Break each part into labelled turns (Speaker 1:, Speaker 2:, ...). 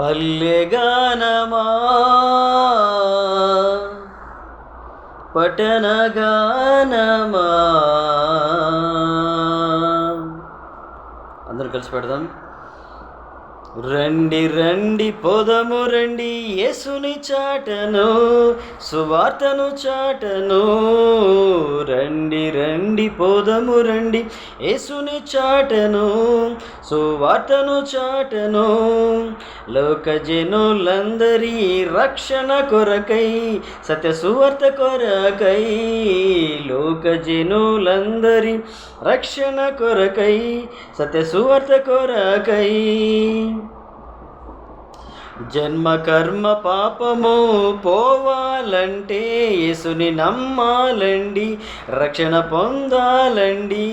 Speaker 1: పల్లెగానమా? పట్టణగానమా? అందరూ కలిసి పెడదాం. రండి రండి పొదము రండి యేసుని చాటను సువార్తను చాటను. రండి రండి పొదము రండి యేసుని చాటను సువార్తను చాటను. లోక జనులందరి రక్షణ కొరకై సత్య సువార్త కొరకై లోక జనులందరి రక్షణ కొరకై సత్య సువార్త కొరకై. జన్మ కర్మ పాపము పోవాలంటే యేసుని నమ్మాలండి రక్షణ పొందాలండి.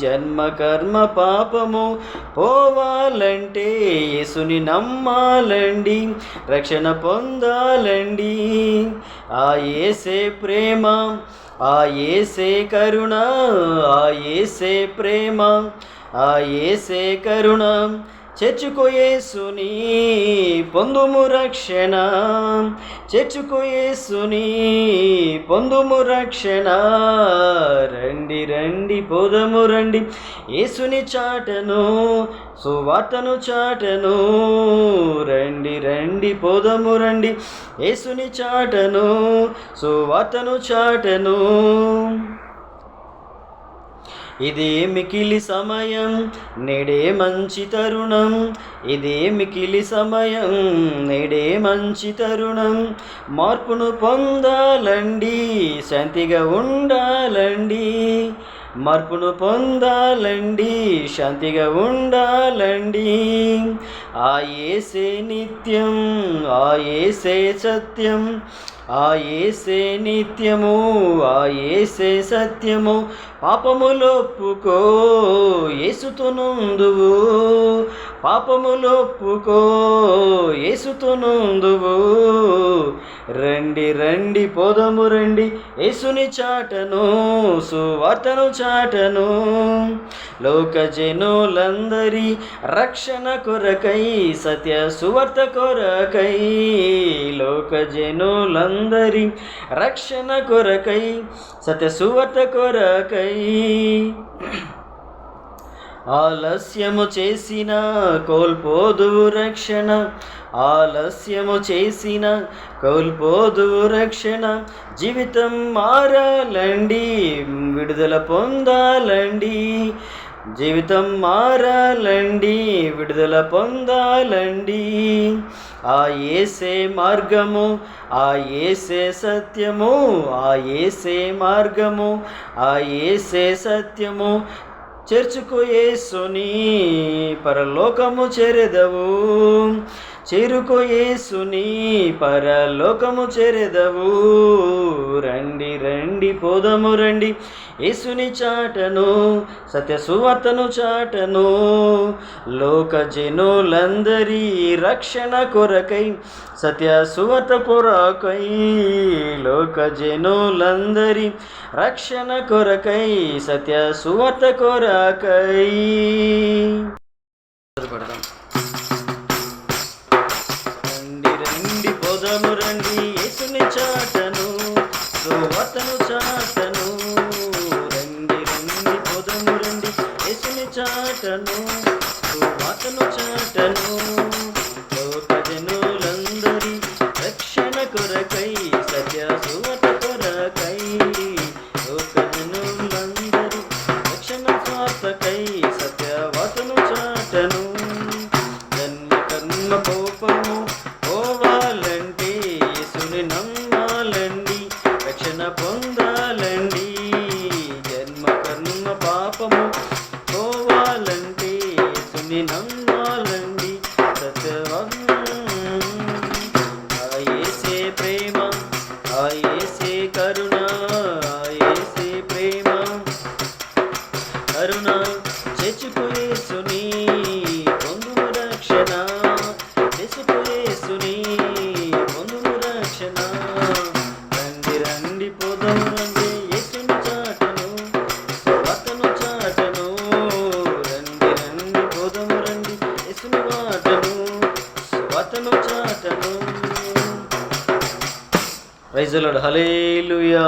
Speaker 1: జన్మ కర్మ పాపము పోవాలంటే యేసుని నమ్మాలండి రక్షణ పొందాలండి. ఆ ఏసే ప్రేమ ఆ ఏసే కరుణ ఆ ఏసే ప్రేమ ఆ ఏసే కరుణ చేర్చుకోయేసుని పొందుము రక్షణ. చేర్చుకోయేసుని పొందుము రక్షణ. రండి రండి పోదము రండి. యేసుని చాటను సువార్తను చాటను. రండి రండి పోదము రండి. యేసుని చాటను సువార్తను చాటను. ఇదే మికిలి సమయం నేడే మంచి తరుణం. ఇదే మికిలి సమయం నేడే మంచి తరుణం. మార్పును పొందాలండి శాంతిగా ఉండాలండి. మార్పును పొందాలండి శాంతిగా ఉండాలండి. ఆ ఏసే నిత్యం ఆ ఏసే సత్యం. ఆ ఏసే నిత్యము ఆ ఏసే సత్యము పాపములొప్పుకో ఏసుతునుందువు పాపములొప్పుకో ఏసుతునుందువు రండి రండి పోదము రండి యేసుని చాటను సువార్తను చాటను. లోకజనులందరి రక్షణ కొరకై సత్య సువార్త కొరకై లోకజనులందరి అందరి రక్షణ కొరకై సత్య సువత కొరకై ఆలస్యము చేసిన కోల్పోదు రక్షణ ఆలస్యము చేసిన కోల్పోదు రక్షణ జీవితం మారాలండి విడుదల పొందాలండి. జీవితం మారాలండి విడుదల పొందాలండి. ఆ ఏసే మార్గము ఆ ఏసే సత్యము ఆ ఏసే మార్గము ఆ ఏసే సత్యము. చేర్చుకు ఏసుని పరలోకము చేరెదవు. చేరుకో యేసుని పరలోకము చేరెదవు. రండి రండి పోదము రండి. యేసుని చాటను సత్య సువార్తను చాటను. లోక జనులందరి రక్షణ కొరకై సత్య సువత కొరకై లోక జనులందరి రక్షణ కొరకై సత్య సువార్త కొరకై. చాటను సువార్తను చాటను లోక జనులందరి రక్షణ కొరకై సత్య సువార్త కొరకై లోక జనులందరి రక్షణ స్వార్థకై సత్యవాసను చాటను. జన్మ కర్మ కోపము పోవాలంటే సుని నమ్మ ప్రైజ్ ప్రైజులాడు హలేలుయా